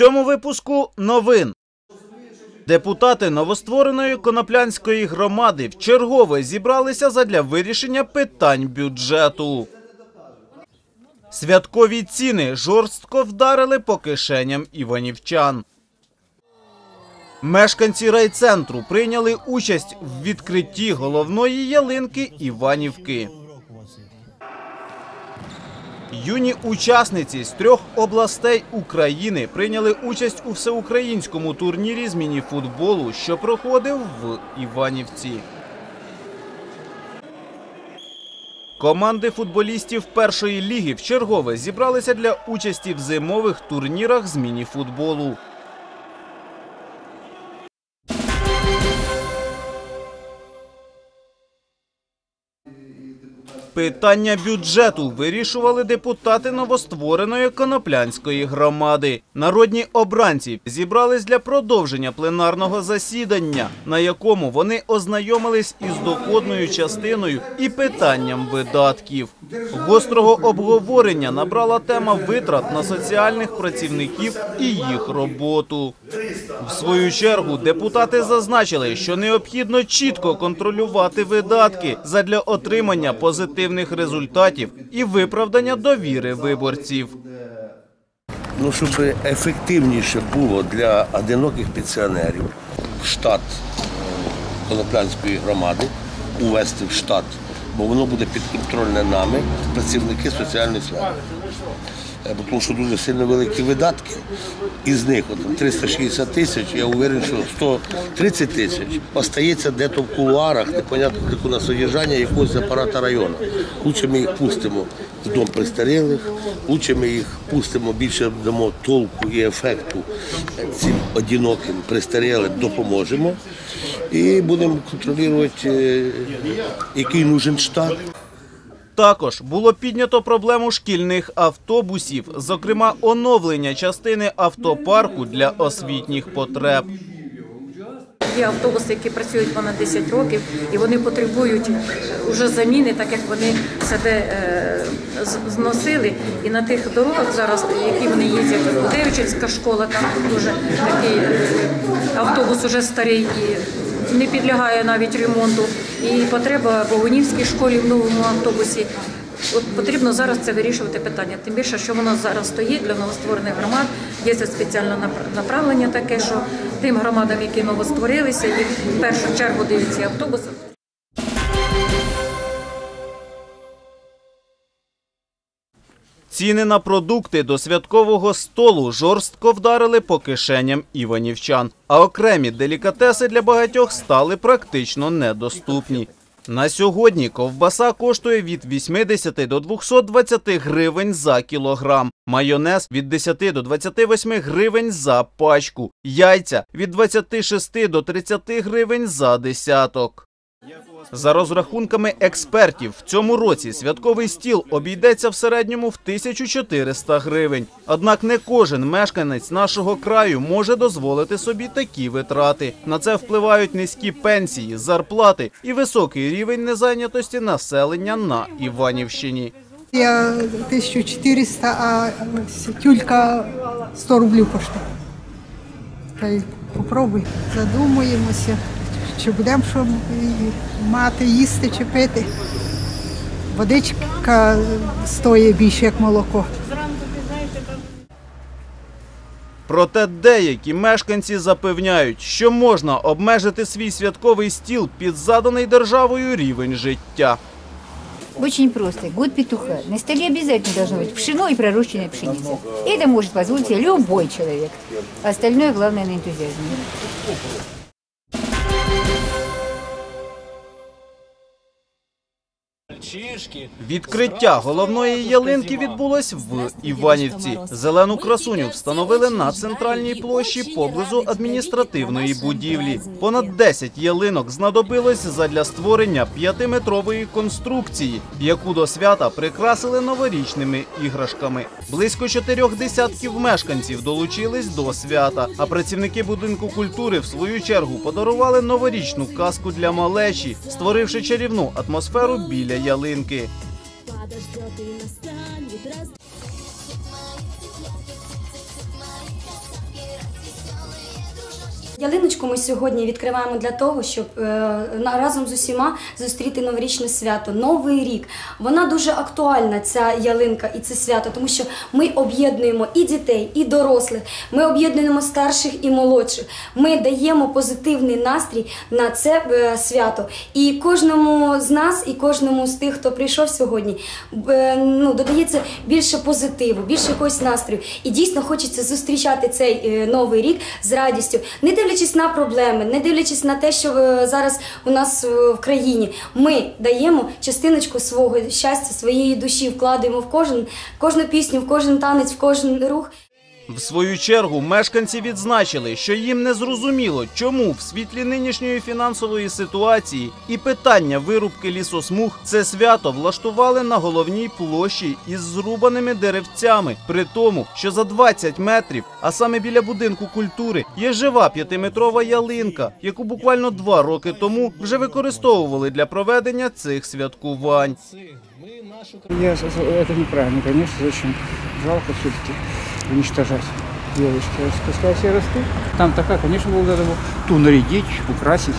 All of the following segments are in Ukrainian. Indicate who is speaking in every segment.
Speaker 1: цьому випуску новин. Депутати новоствореної коноплянської громади вчергове зібралися задля вирішення питань бюджету. Святкові ціни жорстко вдарили по кишеням іванівчан. Мешканці райцентру прийняли участь в відкритті головної ялинки Іванівки. Юні учасниці з трьох областей України прийняли участь у всеукраїнському турнірі з мініфутболу, що проходив в Іванівці. Команди футболістів першої ліги в чергове зібралися для участі в зимових турнірах з мініфутболу. Питання бюджету вирішували депутати новоствореної коноплянської громади. Народні обранці зібрались для продовження пленарного засідання, на якому вони ознайомились із доходною частиною і питанням видатків. Гострого обговорення набрала тема витрат на соціальних працівників і їх роботу. В свою чергу депутати зазначили, що необхідно чітко контролювати видатки задля отримання позитивних результатів і виправдання довіри виборців.
Speaker 2: Ну, щоб ефективніше було для одиноких пенсіонерів штат Колоплянської Коноплянської громади увести в штат, бо воно буде підконтрольне нами, працівники соціальної сфери. Е, бо Тому що дуже сильно великі видатки. Із них от, 360 тисяч, я уверен, що 130 тисяч остається десь в кулуарах, непонятно таку на содержання якогось апарата району. Лучше ми їх пустимо в дом престарілих, лучше ми їх пустимо, більше дамо толку і ефекту цим одиноким престарілим, допоможемо і будемо контролювати, е, який нужен штат.
Speaker 1: Також було піднято проблему шкільних автобусів, зокрема оновлення частини автопарку для освітніх потреб.
Speaker 3: Є автобуси, які працюють понад 10 років, і вони потребують вже заміни, так як вони себе е, зносили. І на тих дорогах зараз, які вони їздять, Гудевичівська школа, там дуже такий е, автобус уже старий і не підлягає навіть ремонту. І потреба Богунівській школі в новому автобусі. От потрібно зараз це вирішувати питання. Тим більше, що воно зараз стоїть для новостворених громад. Є це спеціальне нап- направлення таке, що тим громадам, які новостворилися, їх в першу чергу дивляться автобуси.
Speaker 1: Ціни на продукти до святкового столу жорстко вдарили по кишеням іванівчан, а окремі делікатеси для багатьох стали практично недоступні. На сьогодні ковбаса коштує від 80 до 220 гривень за кілограм, майонез від 10 до 28 гривень за пачку, яйця від 26 до 30 гривень за десяток. За розрахунками експертів, в цьому році святковий стіл обійдеться в середньому в 1400 гривень. Однак не кожен мешканець нашого краю може дозволити собі такі витрати. На це впливають низькі пенсії, зарплати і високий рівень незайнятості населення на Іванівщині.
Speaker 4: Я 1400, а тюлька 100 рублів коштує. Та й попробуй. Задумуємося, чи будемо що мати, їсти чи пити. Водичка стоїть більше, як молоко.
Speaker 1: Проте деякі мешканці запевняють, що можна обмежити свій святковий стіл під заданий державою рівень життя.
Speaker 5: Очень просто. Год петуха. На столе обязательно должно быть пшено и пророщенная пшеница. И это может позволить себе любой человек. Остальное главное на энтузиазме.
Speaker 1: she Відкриття головної ялинки відбулось в Іванівці. Зелену красуню встановили на центральній площі поблизу адміністративної будівлі. Понад 10 ялинок знадобилось задля створення п'ятиметрової конструкції, яку до свята прикрасили новорічними іграшками. Близько чотирьох десятків мешканців долучились до свята. А працівники будинку культури в свою чергу подарували новорічну казку для малечі, створивши чарівну атмосферу біля ялинки.
Speaker 6: Подождет и Ялиночку ми сьогодні відкриваємо для того, щоб е, разом з усіма зустріти новорічне свято, новий рік. Вона дуже актуальна, ця ялинка і це свято, тому що ми об'єднуємо і дітей, і дорослих. Ми об'єднуємо старших і молодших. Ми даємо позитивний настрій на це е, свято. І кожному з нас, і кожному з тих, хто прийшов сьогодні, е, ну додається більше позитиву, більше якогось настрою. І дійсно хочеться зустрічати цей новий рік з радістю, не дивлячись на проблеми, не дивлячись на те, що е, зараз у нас е, в країні. Ми даємо частиночку свого щастя, своєї душі, вкладаємо в кожен кожну пісню, в кожен танець, в кожен рух.
Speaker 1: В свою чергу мешканці відзначили, що їм не зрозуміло, чому в світлі нинішньої фінансової ситуації і питання вирубки лісосмуг це свято влаштували на головній площі із зрубаними деревцями, при тому, що за 20 метрів, а саме біля будинку культури, є жива п'ятиметрова ялинка, яку буквально два роки тому вже використовували для проведення цих святкувань.
Speaker 7: Я, это неправильно, конечно, очень жалко все-таки уничтожать елочки. Пускай все растут. Там такая, конечно, было надо ту нарядить, украсить.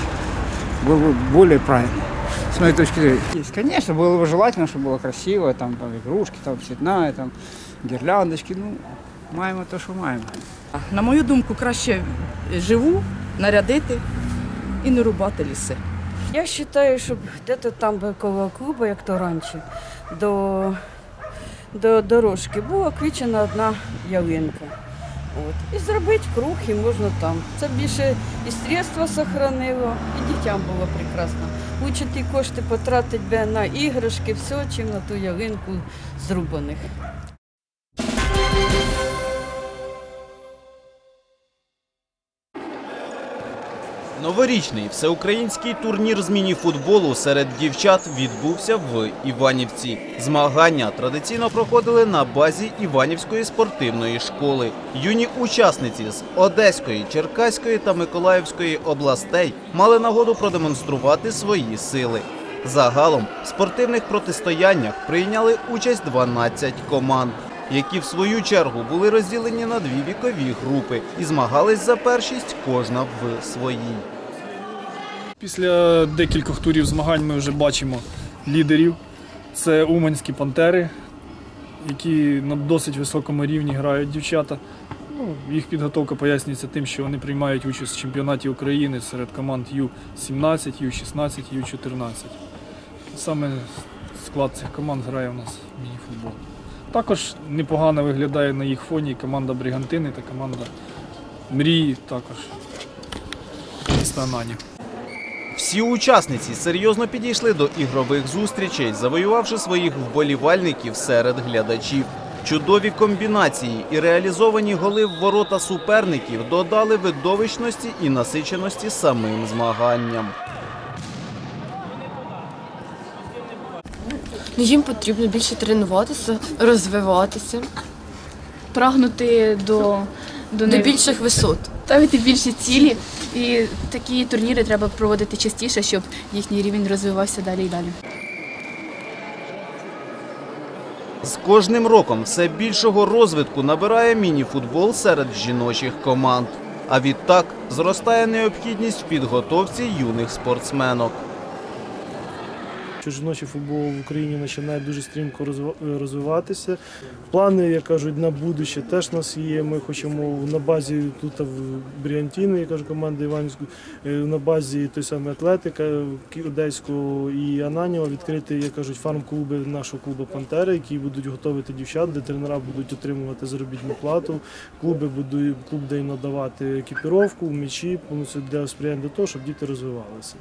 Speaker 7: Было бы более правильно. С моей точки зрения. Есть, конечно, было бы желательно, чтобы было красиво, там, там игрушки, там цветная, там гирляндочки. Ну, маємо то, що маємо.
Speaker 8: На мою думку, краще живу нарядити і не рубати ліси.
Speaker 9: Я вважаю, щоб десь там би коло клубу, як то раніше, до, до дорожки була квічена одна ялинка. От. І зробити круг, і можна там. Це більше і средства сохранило, і дітям було прекрасно. Лучше ті кошти потратити на іграшки, все, чим на ту ялинку зрубаних.
Speaker 1: Новорічний всеукраїнський турнір з мініфутболу серед дівчат відбувся в Іванівці. Змагання традиційно проходили на базі Іванівської спортивної школи. Юні учасниці з Одеської, Черкаської та Миколаївської областей мали нагоду продемонструвати свої сили. Загалом в спортивних протистояннях прийняли участь 12 команд, які в свою чергу були розділені на дві вікові групи і змагались за першість кожна в своїй.
Speaker 10: Після декількох турів змагань ми вже бачимо лідерів. Це уманські пантери, які на досить високому рівні грають дівчата. Ну, їх підготовка пояснюється тим, що вони приймають участь в чемпіонаті України серед команд Ю-17, Ю-16, Ю-14. Саме склад цих команд грає у нас в мініфутбол. Також непогано виглядає на їх фоні команда Бригантини та команда Мрії також міста.
Speaker 1: Всі учасниці серйозно підійшли до ігрових зустрічей, завоювавши своїх вболівальників серед глядачів. Чудові комбінації і реалізовані голи в ворота суперників додали видовищності і насиченості самим змаганням.
Speaker 11: Їм потрібно більше тренуватися, розвиватися, прагнути до, до, більших висот, ставити більші цілі. І такі турніри треба проводити частіше, щоб їхній рівень розвивався далі і далі.
Speaker 1: З кожним роком все більшого розвитку набирає мініфутбол серед жіночих команд. А відтак зростає необхідність в підготовці юних спортсменок.
Speaker 12: Що жіночий футбол в Україні починає дуже стрімко розва- розвиватися. Плани, як кажуть, на будуще теж у нас є. Ми хочемо на базі тут в Бріантіно, я кажу, команда Іванівську, е, на базі той самий атлетика Одеського і Ананєва відкрити, як кажуть, фарм-клуби нашого клубу Пантери, які будуть готувати дівчат, де тренера будуть отримувати заробітну плату. Клуби будуть клуб де їм надавати екіпіровку, м'ячі, це для сприяння до того, щоб діти розвивалися.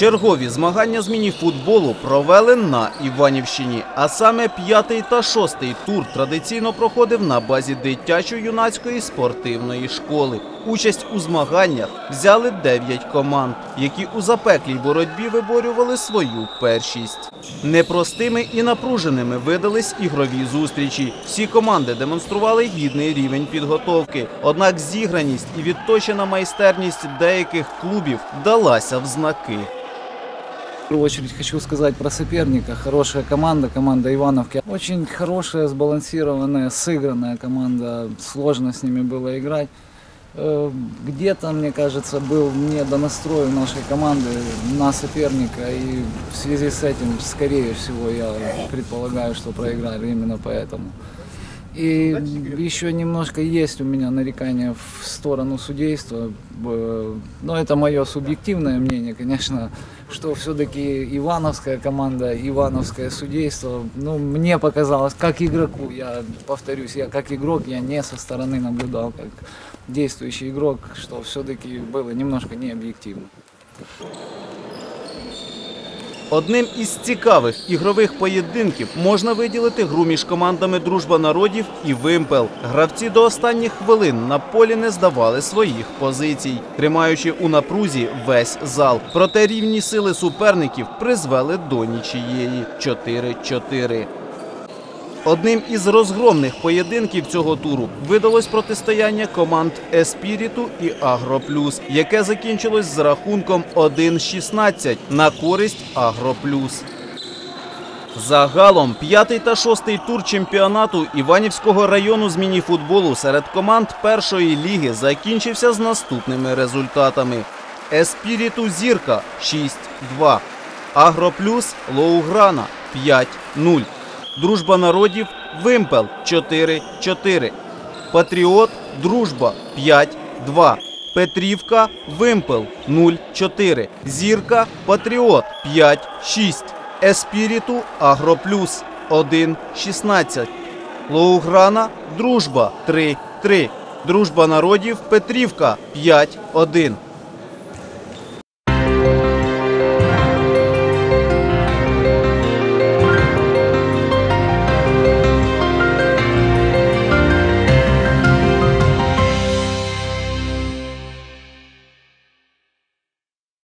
Speaker 1: Чергові змагання з мініфутболу провели на Іванівщині, а саме п'ятий та шостий тур традиційно проходив на базі дитячо-юнацької спортивної школи. Участь у змаганнях взяли 9 команд, які у запеклій боротьбі виборювали свою першість. Непростими і напруженими видались ігрові зустрічі. Всі команди демонстрували гідний рівень підготовки. Однак зіграність і відточена майстерність деяких клубів далася в знаки.
Speaker 13: Первую очередь хочу сказать про соперника. Хорошая команда, команда Ивановки. Очень хорошая, сбалансированная, сыгранная команда. Сложно с ними было играть. Э, Где-то, мне кажется, был недонастрой у нашей команды на соперника. И в связи с этим, скорее всего, я предполагаю, что проиграли именно поэтому. И еще немножко есть у меня нарекания в сторону судейства, Э, но это мое субъективное мнение, конечно, что все-таки Ивановская команда, Ивановское судейство, ну, мне показалось, как игроку, я повторюсь, я как игрок, я не со стороны наблюдал, как действующий игрок, что все-таки было немножко необъективно.
Speaker 1: Одним із цікавих ігрових поєдинків можна виділити гру між командами Дружба народів і Вимпел. Гравці до останніх хвилин на полі не здавали своїх позицій, тримаючи у напрузі весь зал. Проте рівні сили суперників призвели до нічиєї 4-4. Одним із розгромних поєдинків цього туру видалось протистояння команд Еспіріту і Агроплюс, яке закінчилось з рахунком 1-16 на користь Агроплюс. Загалом п'ятий та шостий тур чемпіонату Іванівського району з мініфутболу серед команд першої ліги закінчився з наступними результатами: Еспіріту Зірка 6-2, Агроплюс Лоуграна 5-0. Дружба народів Вимпел 4-4. Патріот Дружба 5-2. Петрівка Вимпел 0-4. Зірка Патріот 5-6. Еспіріту Агроплюс 1-16. Лоуграна Дружба 3-3. Дружба народів Петрівка 5-1.